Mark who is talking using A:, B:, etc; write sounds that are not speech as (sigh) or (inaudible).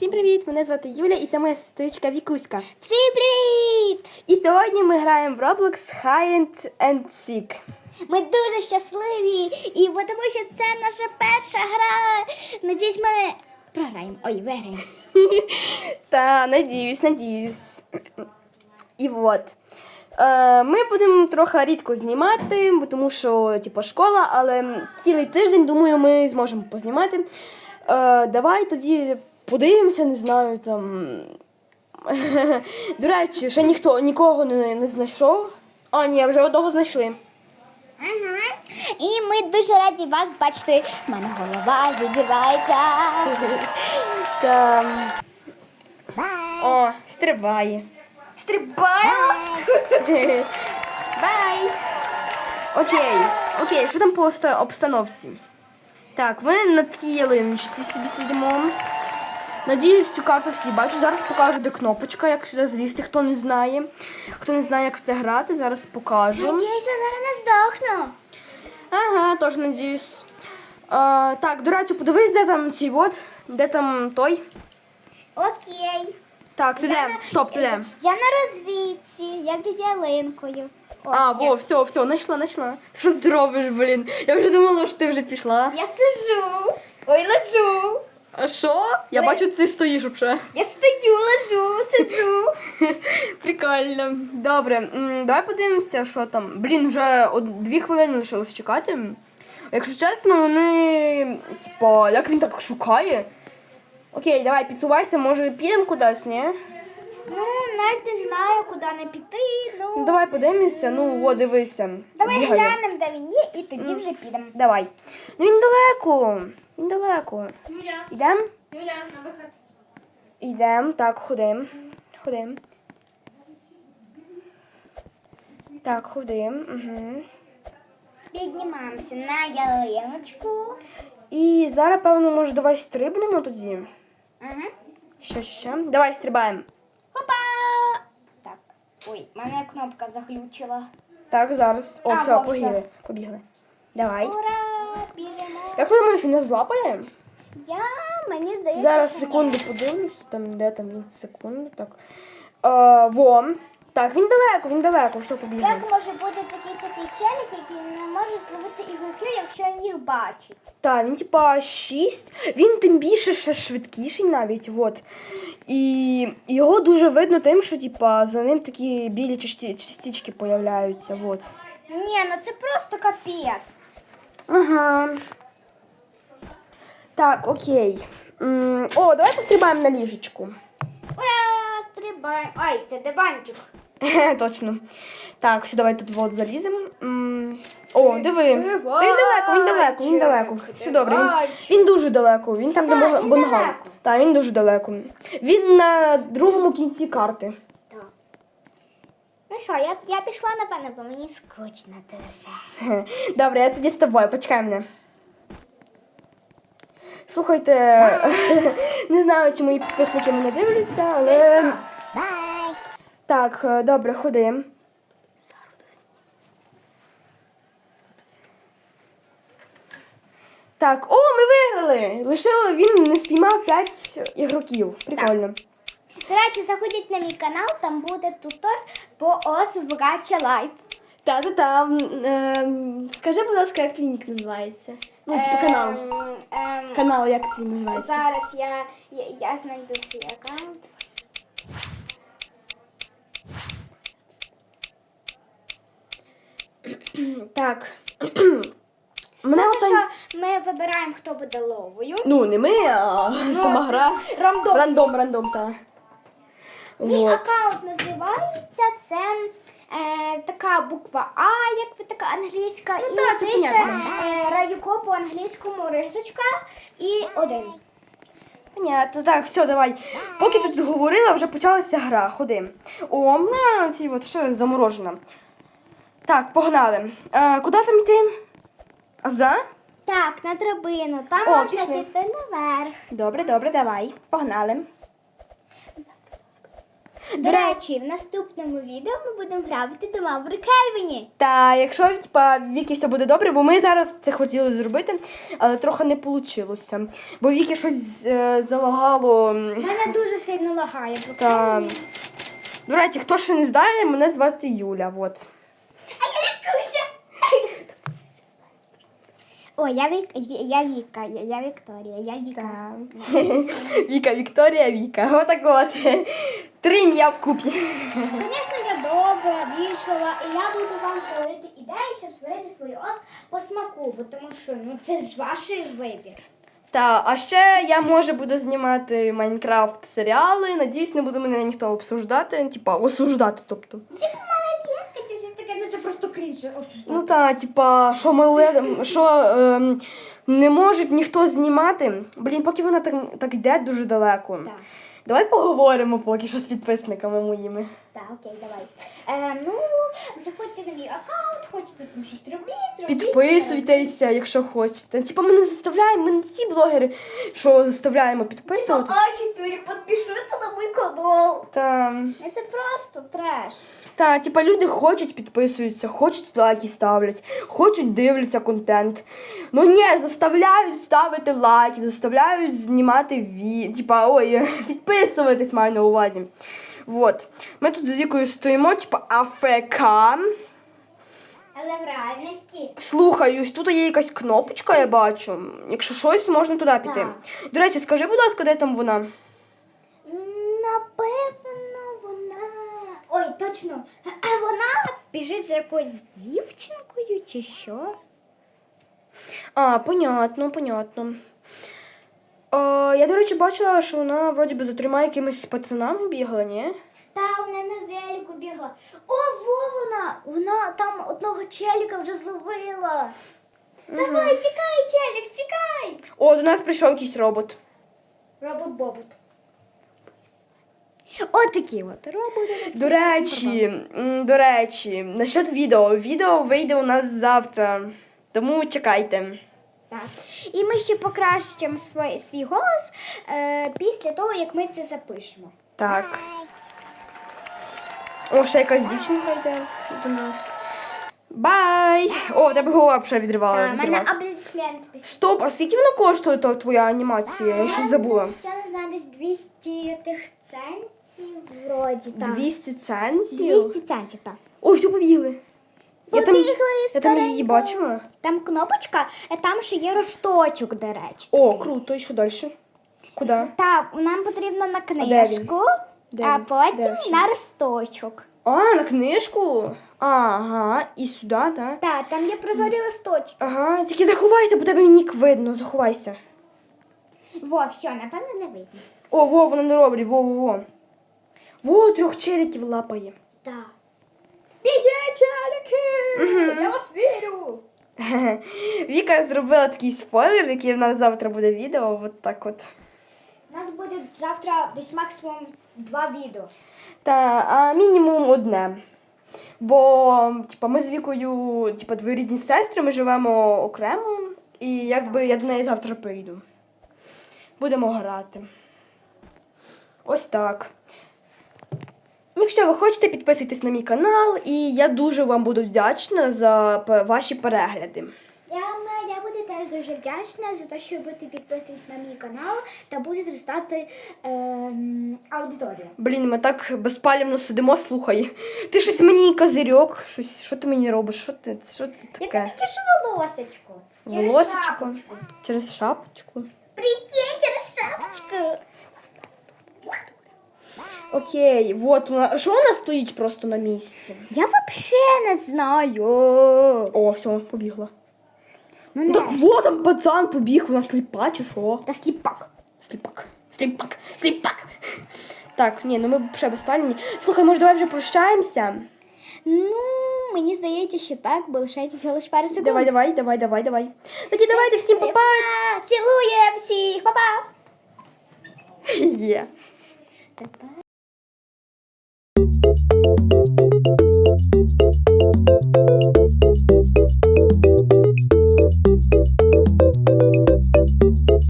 A: Всім привіт! Мене звати Юля і це моя сестричка Вікуська.
B: Всім привіт!
A: І сьогодні ми граємо в Roblox Hide and Seek.
B: Ми дуже щасливі, і тому що це наша перша гра. Надіюсь, ми програємо. Ой, виграємо. (laughs)
A: Та надіюсь, надіюсь. І от. Е, ми будемо трохи рідко знімати, бо тому що типу, школа, але цілий тиждень, думаю, ми зможемо познімати. Е, давай тоді подивимося, не знаю там. До речі, ще ніхто нікого не, не знайшов. А, ні, вже одного знайшли.
B: Угу. І ми дуже раді вас бачити. У мене голова відбивається.
A: Та... О, стрибає.
B: Стрибаємо. Бай!
A: Окей, окей, що там по обстановці? Так, ви на такій ялиночці собі сидимо. Надіюсь, цю карту всі бачать. Зараз покажу, де кнопочка, як сюди злізти. Хто не знає. Хто не знає, як в це грати, зараз покажу.
B: Надіюся, зараз не здохну.
A: Ага, теж надіюсь. А, так, до речі, подивись, де там цей от, де там той.
B: Окей.
A: Так, ти де?
B: на-
A: Стоп, ти де?
B: Я на розвідці, я під ялинкою. Ось
A: А,
B: я.
A: во, все, все, знайшла, знайшла. Що ти робиш, блін? Я вже думала, що ти вже пішла.
B: Я сижу. Ой, лежу.
A: А що? Я
B: Ви-
A: бачу, ти стоїш вже.
B: Я стою, лежу, сиджу. (laughs)
A: Прикольно. Добре, м, давай подивимося, що там. Блін, вже од- дві хвилини лишилось чекати. Якщо чесно, вони. Типа, як він так шукає? Окей, давай підсувайся, може підемо кудись, ні?
B: Ну, навіть не знаю, куди не піти. Ну,
A: Ну давай подивимося, ну о, дивися.
B: давай
A: Бігає.
B: глянемо, де він є, і тоді вже підемо.
A: Давай. Ну він далеко. Він далеко.
C: Юля,
A: Йдемо?
C: Юля, на виход.
A: Йдемо, так, ходим. Ходим. Так, ходим. Угу.
B: Піднімаємося на ялиночку.
A: І зараз, певно, може, давай стрибнемо тоді.
B: Угу.
A: Що ще? Давай стрибаємо.
B: Опа! Так. Ой, мене кнопка заглючила.
A: Так, зараз. О,
B: А,
A: все,
B: во,
A: побігли. Побігли. Давай.
B: Ура! Біжимо.
A: Як ти думаєш, він нас злапає?
B: Я, мені здається,
A: Зараз
B: що
A: секунду подивлюся, там де там він секунду. Так. А, во. Так, він далеко, він далеко, все побігли.
B: Як може бути такий тупий челік, який не може зловити ігроків, якщо він їх бачить?
A: Так, він типа 6. Він тим більше ще швидкіший навіть. От. І його дуже видно тим, що типа за ним такі білі частички появляються. От.
B: Ні, ну це просто капець.
A: Ага. Так, окей. М, О, давай пострибаємо на ліжечку.
B: Ура! Стрибаємо. Ай, це диванчик. (laughs)
A: Точно. Так, все, давай тут вот заліземо. М, О, диви. Та Він далеко, він далеко, він далеко. Все добре. Він, він дуже далеко. Він там, де
B: Так,
A: бон-
B: він
A: бонгал.
B: далеко.
A: Так, він дуже далеко. Він на другому кінці карти.
B: Так. Ну що, я, я пішла, напевно, бо мені скучно дуже. (laughs)
A: Добре, я тоді з тобою, почекай мене. Слухайте, (laughs) не знаю, чи мої підписники мене дивляться, але. Так, е, добре, ходи. Так, о, ми виграли! Лише він не спіймав 5 ігроків. Прикольно.
B: До речі, заходіть на мій канал, там буде тутор по ОС Гача Лайф.
A: Та-та-та. ем, Скажи, будь ласка, як твій нік називається? Ну, типу канал.
B: Ем, ем,
A: Канал, як твій називається?
B: Зараз я, я, я знайду свій аккаунт.
A: Так. (clears throat) Мене
B: Поки
A: останнє.
B: що ми вибираємо, хто буде ловою.
A: Ну, не ми, а сама гра.
B: рандом.
A: Рандом, рандом, так.
B: Мій
A: Вот.
B: аккаунт називається це е, така буква А, як така англійська, і
A: Ну так, це
B: пише е, Раюко по англійському рисочка і один.
A: Понятно, так, все, давай. Поки ти тут говорила, вже почалася гра. Ходи. О, мене ці от ще заморожена. Так, погнали. Е, куди там йти? А сюди?
B: Так, на драбину. Там
A: О,
B: можна
A: пішли.
B: піти наверх.
A: Добре, добре, давай. Погнали.
B: До речі, в наступному відео ми будемо грати дома в Кельвіні.
A: Та якщо типа в Вікі все буде добре, бо ми зараз це хотіли зробити, але трохи не вийшло. Бо Вікі щось е, залагало.
B: Мене дуже сильно лагає.
A: Та... До речі, хто ще не знає, мене звати Юля. От.
B: А я Вікуся. О, я Вік, я Віка, я, я Вікторія, я Віка.
A: Віка, Вікторія, Віка. Отак от. Три ім'я вкупі.
B: Звісно, я добра, вічлива, і я буду вам говорити ідеї, щоб створити свою ос по смаку, бо тому що ну це ж ваш вибір.
A: Та, а ще я може буду знімати Майнкрафт серіали. Надіюсь, не буде мене ніхто обсуждати, типа осуждати, тобто.
B: Типу щось таке, ну це просто крінж.
A: Ну та, типа, що мале, що ем, не може ніхто знімати. Блін, поки вона так, так йде дуже далеко.
B: Так.
A: Давай поговоримо поки що з підписниками моїми.
B: Так, окей, давай. Е, ну, заходьте на мій аккаунт, хочете там щось робити, робіть.
A: Підписуйтеся, якщо хочете. Типа, ми не заставляємо, ми не ті блогери, що заставляємо підписуватися.
B: А4, підпишіться на мій канал.
A: Та,
B: Це просто треш.
A: та, типа, люди хочуть підписуються, хочуть лайки ставлять, хочуть дивляться контент. Ну ні, заставляють ставити лайки, заставляють знімати ві... Типа, ой, (laughs) підписуватись маю на увазі. Вот. Ми тут з Вікою стоїмо, типа, АФК.
B: Але в реальності
A: Слухаюсь, тут є якась кнопочка, я бачу. Якщо щось, можна туди піти.
B: Так.
A: До речі, скажи, будь ласка, де там вона?
B: Напевно, вона. Ой, точно. А вона біжить за якоюсь дівчинкою чи що?
A: А, понятно, понятно. Е, я, до речі, бачила, що вона вроді би за трьома якимись пацанами бігала, ні?
B: Та вона на велику бігла. О, во вона! Вона там одного челіка вже зловила. Давай, тікай, челік, тікай!
A: О, до нас прийшов якийсь робот.
B: Робот-бобот. От такі от роботи.
A: До речі, м, до речі, насчет відео. Відео вийде у нас завтра. Тому чекайте.
B: Так. І ми ще покращимо свій, свій голос е, після того, як ми це запишемо.
A: Так. О, ще якась дівчинка йде до нас. Бай! О, в тебе голова вже відривала.
B: Так, в мене
A: відривалась.
B: аплодисмент.
A: Стоп, а скільки воно коштує то твоя анімація? Я щось забула.
B: Я не знаю, десь 200 тих центів вроді так.
A: 200 центів?
B: 200 центів, так.
A: Ой, все побігли. Я там,
B: Побігли,
A: я там її
B: скоренько.
A: бачила.
B: Там кнопочка, а там ще є росточок, до речі.
A: О, круто, і що далі? Куди?
B: Так, нам потрібно на
A: де він?
B: книжку,
A: Де
B: а
A: він?
B: потім
A: Де він?
B: на росточок.
A: А, на книжку? Ага, і сюди, так?
B: Так, там є прозорі листочки.
A: Ага, тільки заховайся, бо тебе нік видно, заховайся.
B: Во, все, напевно, не видно.
A: О, во, вона не робить, во, во, во. Во, трьох челядів лапає.
B: Так. Біжи, челіки! Я вас вірю! (laughs)
A: Віка зробила такий спойлер, який в нас завтра буде відео, от так от.
B: У нас буде завтра десь максимум два відео.
A: Та а мінімум одне. Бо типа, ми з Вікою, типа, двоюрідні сестри, ми живемо окремо, і якби я до неї завтра прийду. Будемо грати. Ось так. Якщо ви хочете, підписуйтесь на мій канал, і я дуже вам буду вдячна за ваші перегляди.
B: Я, м- я буду теж дуже вдячна за те, що ви підписатись на мій канал та буде зростати ем, аудиторія.
A: Блін, ми так безпалівно сидимо, слухай. Ти щось мені козирьок, щось, що ти мені робиш? Що ти? Що це
B: Я
A: таке?
B: тобі чешу волосечко. Через
A: Волосечко?
B: шапочку.
A: Через шапочку.
B: Прикинь, через шапочку.
A: Окей, вот вона. Що вона стоїть просто на місці?
B: Я взагалі не знаю.
A: О, все, побігла.
B: Ну,
A: Ну так вот там пацан побіг, вона сліпа чи що?
B: Та сліпак.
A: Сліпак. Сліпак. Сліпак. Так, ні, ну ми ще безпальні. Слухай, може давай вже прощаємося?
B: Ну, мені здається, що так, бо лишається всього лише пару секунд.
A: Давай, давай, давай, давай, давай. Тоді давайте всім па-па.
B: Па-па! Цілуємо всіх! Па-па!
A: Є.
B: Па-па. Thank you.